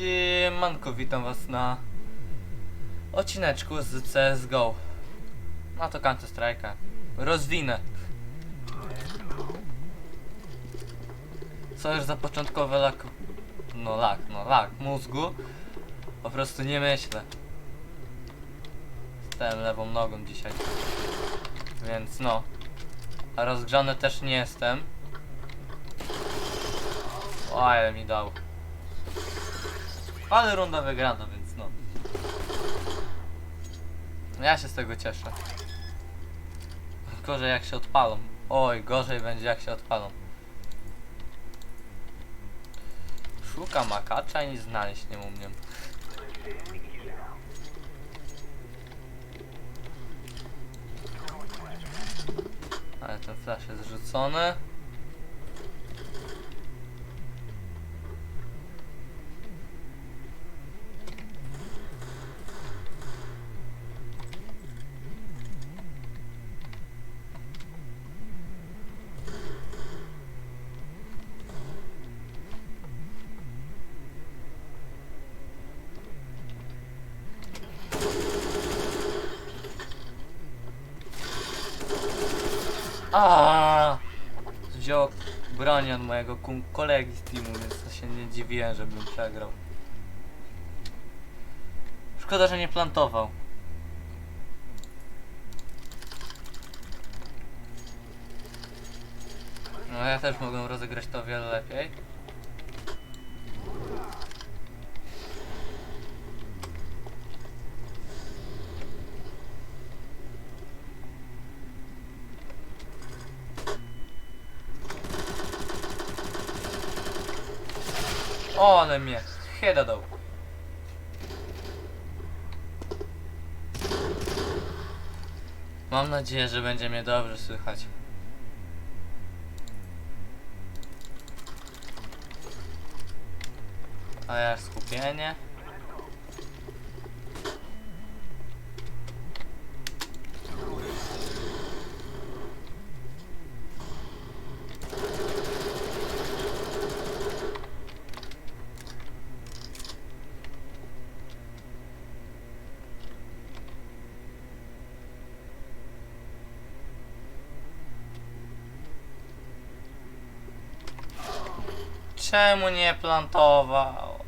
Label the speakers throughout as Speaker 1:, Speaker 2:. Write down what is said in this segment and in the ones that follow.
Speaker 1: Siemanko, witam was na odcineczku z CSGO. No to Counter Strike'a. Rozwinę. Co już za początkowe lak... No lak, no lak mózgu. Po prostu nie myślę. Stałem lewą nogą dzisiaj. Więc no. A rozgrzany też nie jestem. O, ale mi dał. Ale runda wygrana, więc no. Ja się z tego cieszę. Gorzej jak się odpalą. Oj, gorzej będzie jak się odpalą. Szukam makacza i nic znaleźć nie umiem. Ale ten flash jest rzucony. A Wziął broń od mojego kolegi z teamu, więc to się nie dziwiłem, żebym przegrał. Szkoda, że nie plantował. No ja też mogłem rozegrać to wiele lepiej. O, ale mnie heada dał. Mam nadzieję, że będzie mnie dobrze słychać. A ja skupienie. Czemu nie plantował?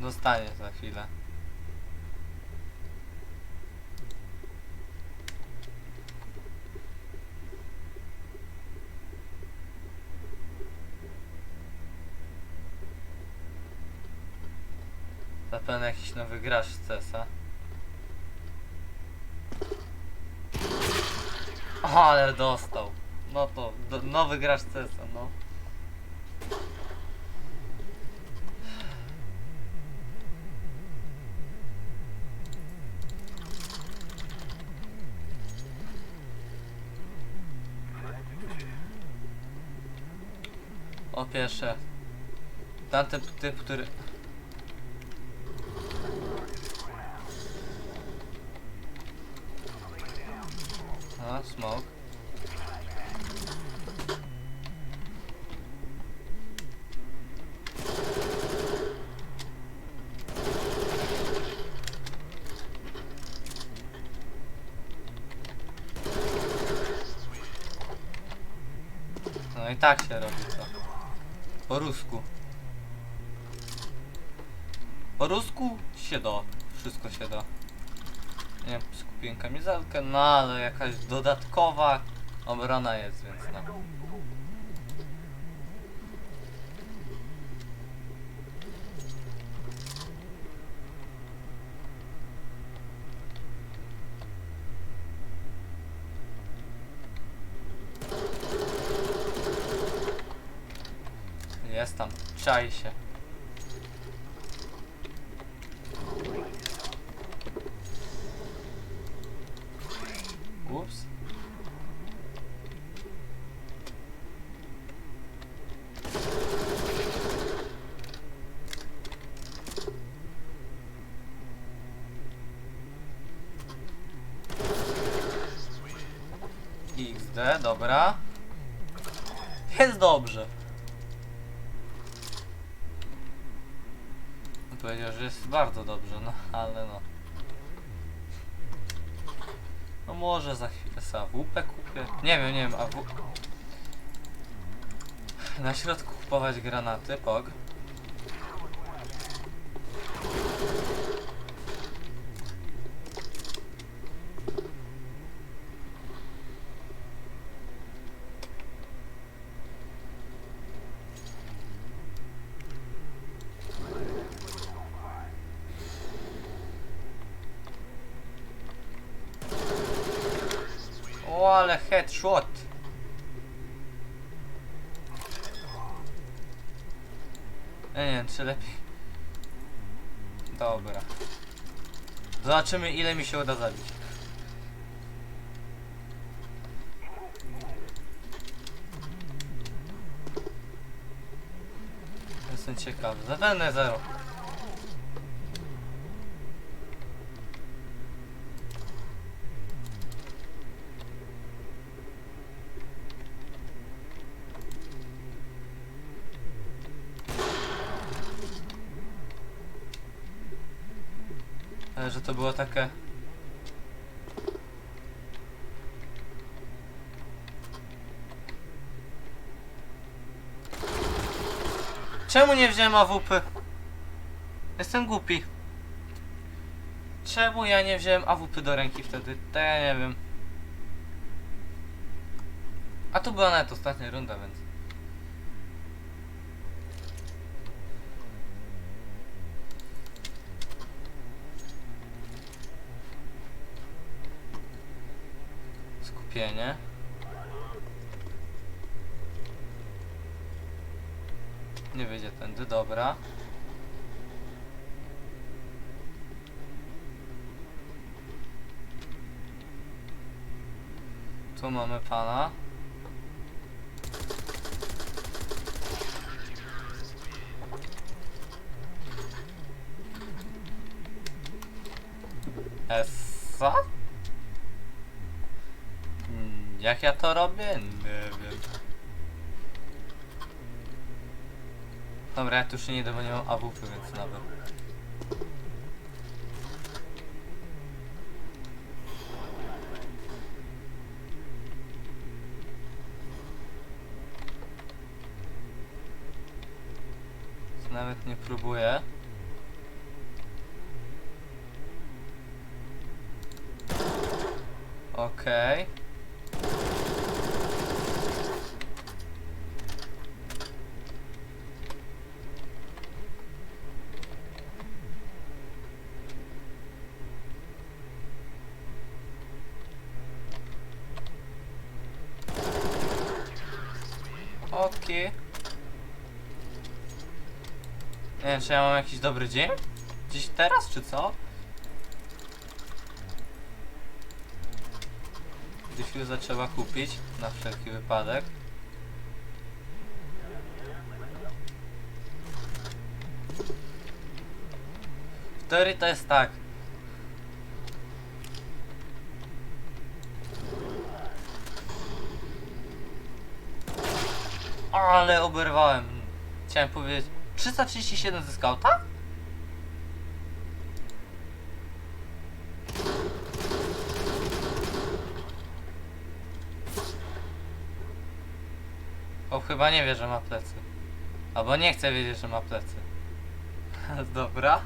Speaker 1: Dostanie za chwilę. Zapewne jakiś nowy gracz z CESa. Ale dostał. No to do, nowy gracz CESa, no. O pierwsze. Tamten typ, który... A, smoke. No i tak się robi to. Po rusku. Po rusku się da. Wszystko się da. Nie skupiłem kamizelkę, no ale jakaś dodatkowa obrona jest, więc no. Jest tam, czai się. Ups. XD, dobra. Jest dobrze. Powiedział, że jest bardzo dobrze, no ale no. No może za chwilę sobie AWP kupię. Nie wiem, nie wiem, AW... Na środku kupować granaty, pog. O, ale headshot! Nie wiem, czy lepiej... Dobra. Zobaczymy, ile mi się uda zabić. Jestem ciekawy. Zapewne zero. Ale że to było takie... Czemu nie wziąłem AWP? Jestem głupi. Czemu ja nie wziąłem AWP do ręki wtedy? To ja nie wiem. A tu była nawet ostatnia runda, więc... Skupienie. Nie wyjdzie tędy, dobra. Tu mamy pana. Jak ja to robię? Nie wiem. Dobra, ja tu już nie idę, bo nie mam AWP, więc nawet. Nawet nie próbuję. Okej. Okej. Nie wiem, czy ja mam jakiś dobry dzień? Dziś teraz, czy co? Diffusa trzeba kupić, na wszelki wypadek. Teorii to jest tak. Ale oberwałem. Chciałem powiedzieć 337 ze skauta? O, chyba nie wie, że ma plecy. Albo nie chce wiedzieć, że ma plecy. Dobra.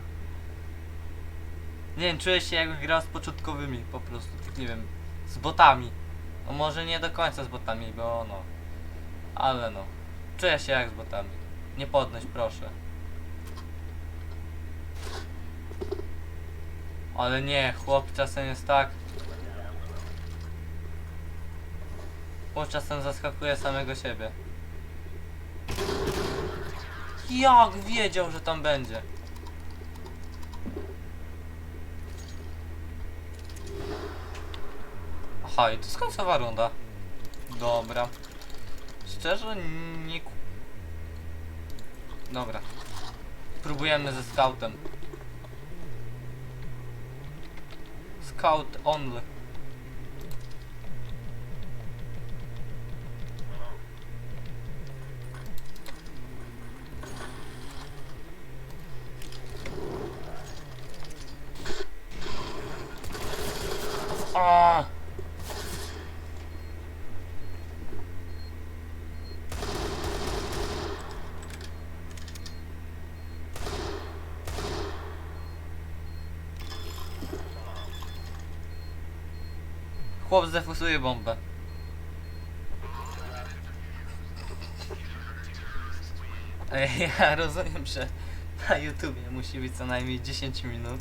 Speaker 1: Nie wiem, czuję się jakby grał z początkowymi po prostu, nie wiem, z botami. No może nie do końca z botami, bo no. Ale no. Czuję się jak z botami. Nie podnoś, proszę. Ale nie, chłop czasem jest tak. Chłop czasem zaskakuje samego siebie. Jak wiedział, że tam będzie? Aha, i to jest końcowa runda. Dobra. Szczerze nie... Dobra. Próbujemy ze scoutem. Scout only. Chłop zdefusuje bombę. Ja rozumiem, że na YouTubie musi być co najmniej 10 minut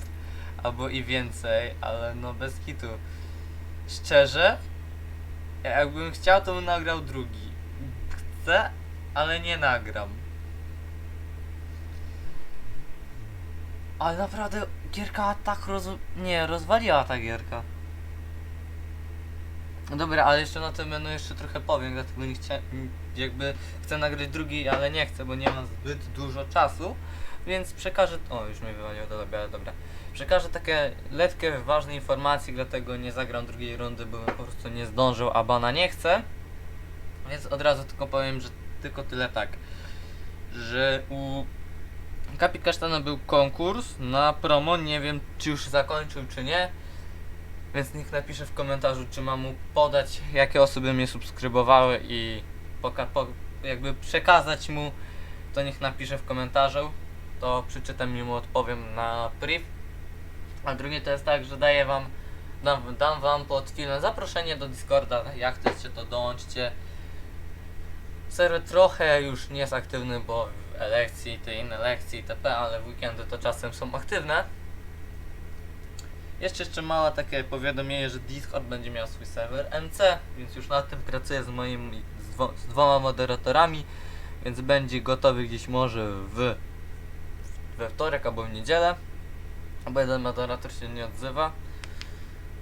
Speaker 1: albo i więcej, ale no bez kitu. Szczerze, jakbym chciał, to bym nagrał drugi. Chcę, ale nie nagram. Ale naprawdę gierka tak roz... Nie, rozwaliła ta gierka. No Dobra, ale jeszcze na tym menu jeszcze trochę powiem, dlatego nie chciałem, jakby chcę nagrać drugi, ale nie chcę, bo nie mam zbyt dużo czasu, więc przekażę, o już mnie wywaliło do lobby, ale dobra, przekażę takie letkie, ważne informacje, dlatego nie zagram drugiej rundy, bo bym po prostu nie zdążył, a bana nie chcę, więc od razu tylko powiem, że tylko tyle tak, że u Kapi Kasztana był konkurs na promo, nie wiem czy już zakończył czy nie, więc niech napisze w komentarzu, czy mam mu podać, jakie osoby mnie subskrybowały i poka- po- jakby przekazać mu, to niech napisze w komentarzu. To przeczytam i mu odpowiem na priv. A drugie to jest tak, że daję wam, dam, dam wam pod filmem zaproszenie do Discorda. Jak chcecie to dołączcie. Serwer trochę już nie jest aktywny, bo elekcji, te inne lekcje itp., ale w weekendy to czasem są aktywne. Jeszcze jeszcze małe takie powiadomienie, że Discord będzie miał swój serwer MC, więc już nad tym pracuję z moimi z, dwo, z dwoma moderatorami, więc będzie gotowy gdzieś może w we wtorek albo w niedzielę. Bo jeden moderator się nie odzywa,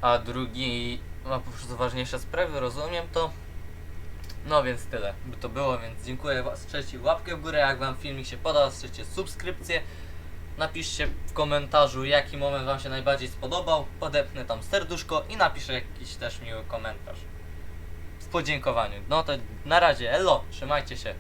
Speaker 1: a drugi ma po prostu ważniejsze sprawy, rozumiem to. No więc tyle by to było, więc dziękuję Was. Strzelcie łapkę w górę, jak Wam filmik się podobał, strzelcie subskrypcję. Napiszcie w komentarzu, jaki moment Wam się najbardziej spodobał. Podepnę tam serduszko i napiszę jakiś też miły komentarz. W podziękowaniu. No to na razie, elo, trzymajcie się.